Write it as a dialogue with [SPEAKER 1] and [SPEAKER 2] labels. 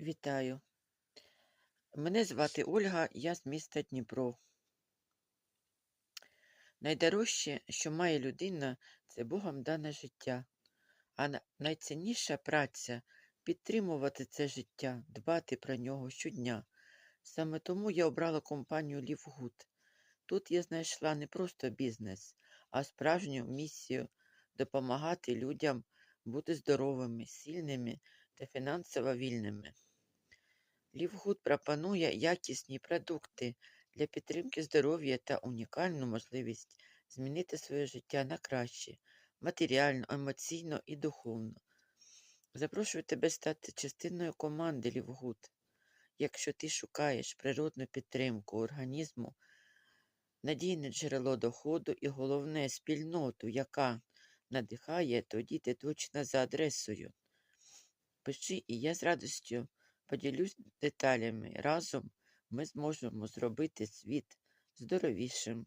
[SPEAKER 1] Вітаю. Мене звати Ольга, я з міста Дніпро. Найдорожче, що має людина, це Богом дане життя. А найцінніша праця підтримувати це життя, дбати про нього щодня. Саме тому я обрала компанію Лівгуд. Тут я знайшла не просто бізнес, а справжню місію допомагати людям бути здоровими, сильними та фінансово вільними. Лівгуд пропонує якісні продукти для підтримки здоров'я та унікальну можливість змінити своє життя на краще матеріально, емоційно і духовно. Запрошую тебе стати частиною команди Лівгуд. Якщо ти шукаєш природну підтримку організму, надійне джерело доходу і головне спільноту, яка надихає, тоді ти точно за адресою. Пиши, і я з радістю поділюсь деталями. Разом ми зможемо зробити світ здоровішим,